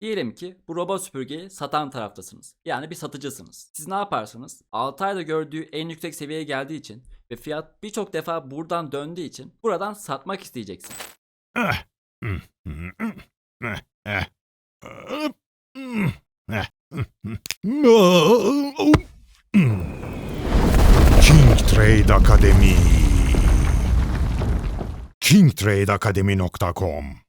Diyelim ki bu robot süpürgeyi satan taraftasınız. Yani bir satıcısınız. Siz ne yaparsınız? 6 ayda gördüğü en yüksek seviyeye geldiği için ve fiyat birçok defa buradan döndüğü için buradan satmak. Hmm. King Trade Akademi. Kingtradeakademi.com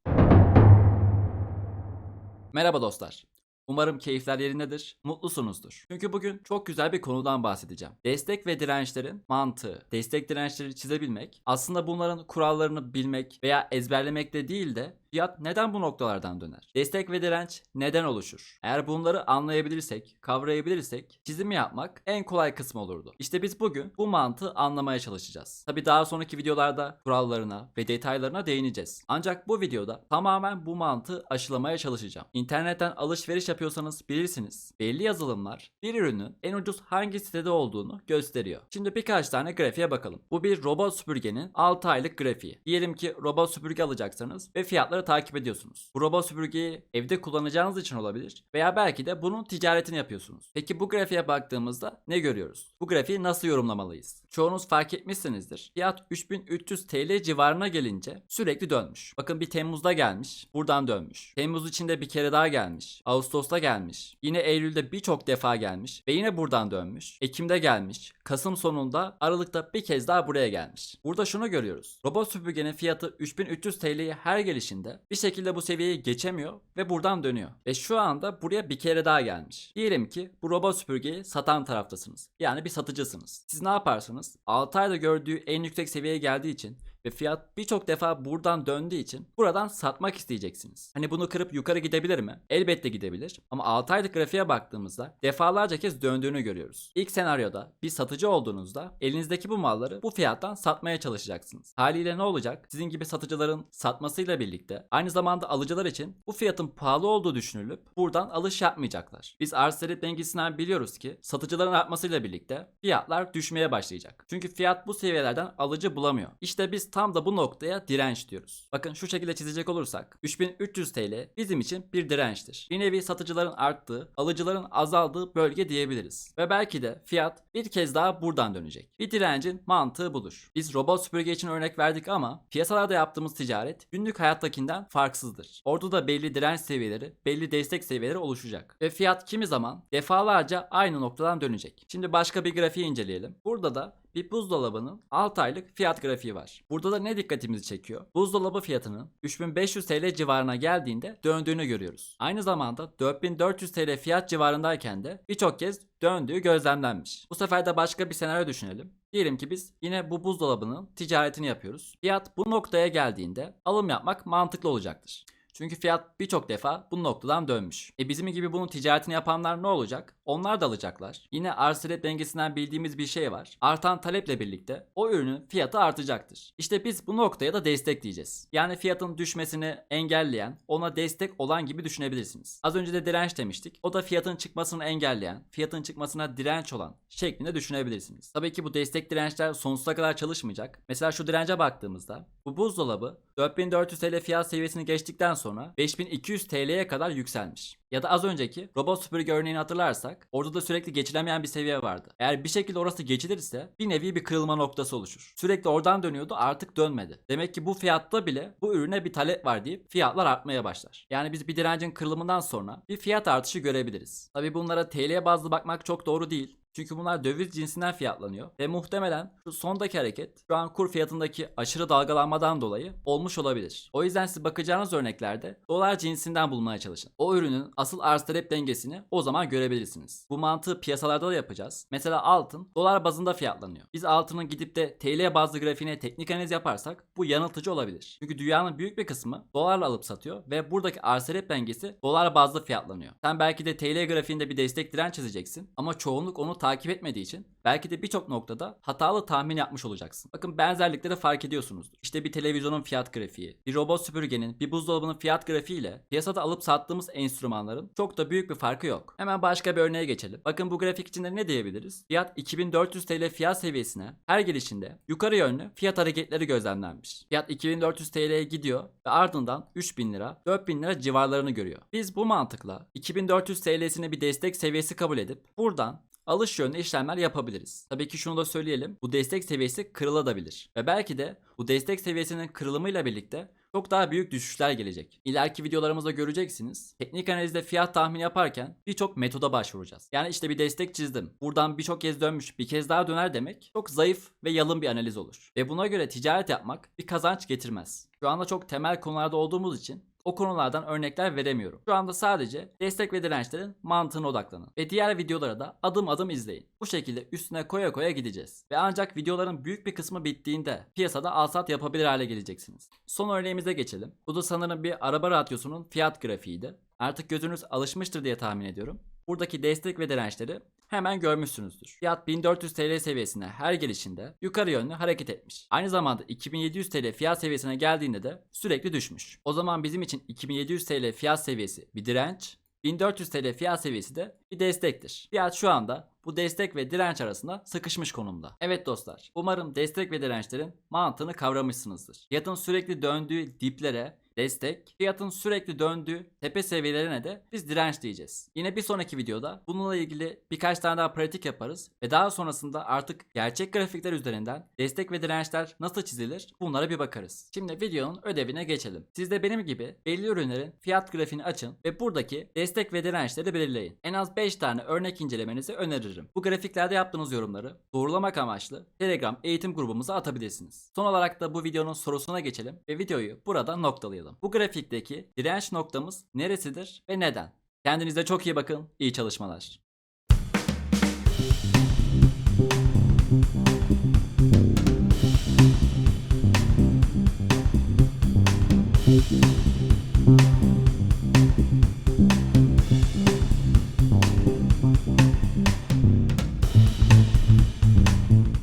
Merhaba dostlar. Umarım keyifler yerindedir, mutlusunuzdur. Çünkü bugün çok güzel bir konudan bahsedeceğim. Destek ve dirençlerin mantığı. Destek dirençleri çizebilmek, aslında bunların kurallarını bilmek veya ezberlemek de değil de fiyat neden bu noktalardan döner? Destek ve direnç neden oluşur? Eğer bunları anlayabilirsek, kavrayabilirsek çizim yapmak en kolay kısmı olurdu. İşte biz bugün bu mantığı anlamaya çalışacağız. Tabi daha sonraki videolarda kurallarına ve detaylarına değineceğiz. Ancak bu videoda tamamen bu mantığı aşılamaya çalışacağım. İnternetten alışveriş yapıyorsanız bilirsiniz. Belli yazılımlar bir ürünün en ucuz hangi sitede olduğunu gösteriyor. Şimdi birkaç tane grafiğe bakalım. Bu bir robot süpürgenin 6 aylık grafiği. Diyelim ki robot süpürge alacaksanız ve fiyatları takip ediyorsunuz. Bu robot süpürgeyi evde kullanacağınız için olabilir veya belki de bunun ticaretini yapıyorsunuz. Peki bu grafiğe baktığımızda ne görüyoruz? Bu grafiği nasıl yorumlamalıyız? Çoğunuz fark etmişsinizdir. Fiyat 3300 TL civarına gelince sürekli dönmüş. Bakın bir Temmuz'da gelmiş, buradan dönmüş. Temmuz içinde bir kere daha gelmiş. Ağustos'ta gelmiş. Yine Eylül'de birçok defa gelmiş ve yine buradan dönmüş. Ekim'de gelmiş. Kasım sonunda Aralık'ta bir kez daha buraya gelmiş. Burada şunu görüyoruz. Robot süpürgenin fiyatı 3300 TL'ye her gelişinde bir şekilde bu seviyeyi geçemiyor ve buradan dönüyor. Ve şu anda buraya bir kere daha gelmiş. Diyelim ki bu robot süpürgeyi satan taraftasınız. Yani bir satıcısınız. Siz ne yaparsınız? 6 ayda gördüğü en yüksek seviyeye geldiği için ve fiyat birçok defa buradan döndüğü için buradan satmak isteyeceksiniz. Hani bunu kırıp yukarı gidebilir mi? Elbette gidebilir. Ama 6 aylık grafiğe baktığımızda defalarca kez döndüğünü görüyoruz. İlk senaryoda bir satıcı olduğunuzda elinizdeki bu malları bu fiyattan satmaya çalışacaksınız. Haliyle ne olacak? Sizin gibi satıcıların satmasıyla birlikte aynı zamanda alıcılar için bu fiyatın pahalı olduğu düşünülüp buradan alış yapmayacaklar. Biz arz talep dengesinden biliyoruz ki satıcıların artmasıyla birlikte fiyatlar düşmeye başlayacak. Çünkü fiyat bu seviyelerden alıcı bulamıyor. İşte biz tam da bu noktaya direnç diyoruz. Bakın şu şekilde çizecek olursak 3300 TL bizim için bir dirençtir. Bir nevi satıcıların arttığı, alıcıların azaldığı bölge diyebiliriz. Ve belki de fiyat bir kez daha buradan dönecek. Bir direncin mantığı budur. Biz robot süpürge için örnek verdik ama piyasalarda yaptığımız ticaret günlük hayattakinden farksızdır. Orada da belli direnç seviyeleri, belli destek seviyeleri oluşacak. Ve fiyat kimi zaman defalarca aynı noktadan dönecek. Şimdi başka bir grafiği inceleyelim. Burada da bir buzdolabının 6 aylık fiyat grafiği var. Burada da ne dikkatimizi çekiyor? Buzdolabı fiyatının 3500 TL civarına geldiğinde döndüğünü görüyoruz. Aynı zamanda 4400 TL fiyat civarındayken de birçok kez döndüğü gözlemlenmiş. Bu sefer de başka bir senaryo düşünelim. Diyelim ki biz yine bu buzdolabının ticaretini yapıyoruz. Fiyat bu noktaya geldiğinde alım yapmak mantıklı olacaktır. Çünkü fiyat birçok defa bu noktadan dönmüş. E bizim gibi bunun ticaretini yapanlar ne olacak? Onlar da alacaklar. Yine arz talep dengesinden bildiğimiz bir şey var. Artan taleple birlikte o ürünün fiyatı artacaktır. İşte biz bu noktaya da destek diyeceğiz. Yani fiyatın düşmesini engelleyen, ona destek olan gibi düşünebilirsiniz. Az önce de direnç demiştik. O da fiyatın çıkmasını engelleyen, fiyatın çıkmasına direnç olan şeklinde düşünebilirsiniz. Tabii ki bu destek dirençler sonsuza kadar çalışmayacak. Mesela şu dirence baktığımızda bu buzdolabı 4400 TL fiyat seviyesini geçtikten sonra 5200 TL'ye kadar yükselmiş. Ya da az önceki robot süpürge örneğini hatırlarsak orada da sürekli geçilemeyen bir seviye vardı. Eğer bir şekilde orası geçilirse bir nevi bir kırılma noktası oluşur. Sürekli oradan dönüyordu artık dönmedi. Demek ki bu fiyatta bile bu ürüne bir talep var deyip fiyatlar artmaya başlar. Yani biz bir direncin kırılımından sonra bir fiyat artışı görebiliriz. Tabi bunlara TL bazlı bakmak çok doğru değil. Çünkü bunlar döviz cinsinden fiyatlanıyor ve muhtemelen şu sondaki hareket şu an kur fiyatındaki aşırı dalgalanmadan dolayı olmuş olabilir. O yüzden siz bakacağınız örneklerde dolar cinsinden bulmaya çalışın. O ürünün asıl arz talep dengesini o zaman görebilirsiniz. Bu mantığı piyasalarda da yapacağız. Mesela altın dolar bazında fiyatlanıyor. Biz altının gidip de TL bazlı grafiğine teknik analiz yaparsak bu yanıltıcı olabilir. Çünkü dünyanın büyük bir kısmı dolarla alıp satıyor ve buradaki arz talep dengesi dolar bazlı fiyatlanıyor. Sen belki de TL grafiğinde bir destek direnç çizeceksin ama çoğunluk onu takip etmediği için belki de birçok noktada hatalı tahmin yapmış olacaksın. Bakın benzerlikleri fark ediyorsunuzdur. İşte bir televizyonun fiyat grafiği, bir robot süpürgenin, bir buzdolabının fiyat grafiği ile piyasada alıp sattığımız enstrümanların çok da büyük bir farkı yok. Hemen başka bir örneğe geçelim. Bakın bu grafik içinde ne diyebiliriz? Fiyat 2400 TL fiyat seviyesine her gelişinde yukarı yönlü fiyat hareketleri gözlemlenmiş. Fiyat 2400 TL'ye gidiyor ve ardından 3000 lira, 4000 lira civarlarını görüyor. Biz bu mantıkla 2400 TL'sini bir destek seviyesi kabul edip buradan alış yönlü işlemler yapabiliriz. Tabii ki şunu da söyleyelim. Bu destek seviyesi kırılabilir. Ve belki de bu destek seviyesinin kırılımıyla birlikte çok daha büyük düşüşler gelecek. İleriki videolarımızda göreceksiniz. Teknik analizde fiyat tahmini yaparken birçok metoda başvuracağız. Yani işte bir destek çizdim. Buradan birçok kez dönmüş, bir kez daha döner demek çok zayıf ve yalın bir analiz olur. Ve buna göre ticaret yapmak bir kazanç getirmez. Şu anda çok temel konularda olduğumuz için o konulardan örnekler veremiyorum. Şu anda sadece destek ve dirençlerin mantığına odaklanın. Ve diğer videoları da adım adım izleyin. Bu şekilde üstüne koya koya gideceğiz. Ve ancak videoların büyük bir kısmı bittiğinde piyasada alsat yapabilir hale geleceksiniz. Son örneğimize geçelim. Bu da sanırım bir araba radyosunun fiyat grafiğiydi. Artık gözünüz alışmıştır diye tahmin ediyorum. Buradaki destek ve dirençleri hemen görmüşsünüzdür. Fiyat 1400 TL seviyesine her gelişinde yukarı yönlü hareket etmiş. Aynı zamanda 2700 TL fiyat seviyesine geldiğinde de sürekli düşmüş. O zaman bizim için 2700 TL fiyat seviyesi bir direnç, 1400 TL fiyat seviyesi de bir destektir. Fiyat şu anda bu destek ve direnç arasında sıkışmış konumda. Evet dostlar, umarım destek ve dirençlerin mantığını kavramışsınızdır. Fiyatın sürekli döndüğü diplere destek, fiyatın sürekli döndüğü tepe seviyelerine de biz direnç diyeceğiz. Yine bir sonraki videoda bununla ilgili birkaç tane daha pratik yaparız ve daha sonrasında artık gerçek grafikler üzerinden destek ve dirençler nasıl çizilir bunlara bir bakarız. Şimdi videonun ödevine geçelim. Siz de benim gibi belli ürünlerin fiyat grafiğini açın ve buradaki destek ve dirençleri belirleyin. En az 5 tane örnek incelemenizi öneririm. Bu grafiklerde yaptığınız yorumları doğrulamak amaçlı Telegram eğitim grubumuza atabilirsiniz. Son olarak da bu videonun sorusuna geçelim ve videoyu burada noktalayalım. Bu grafikteki direnç noktamız neresidir ve neden? Kendinize çok iyi bakın. İyi çalışmalar.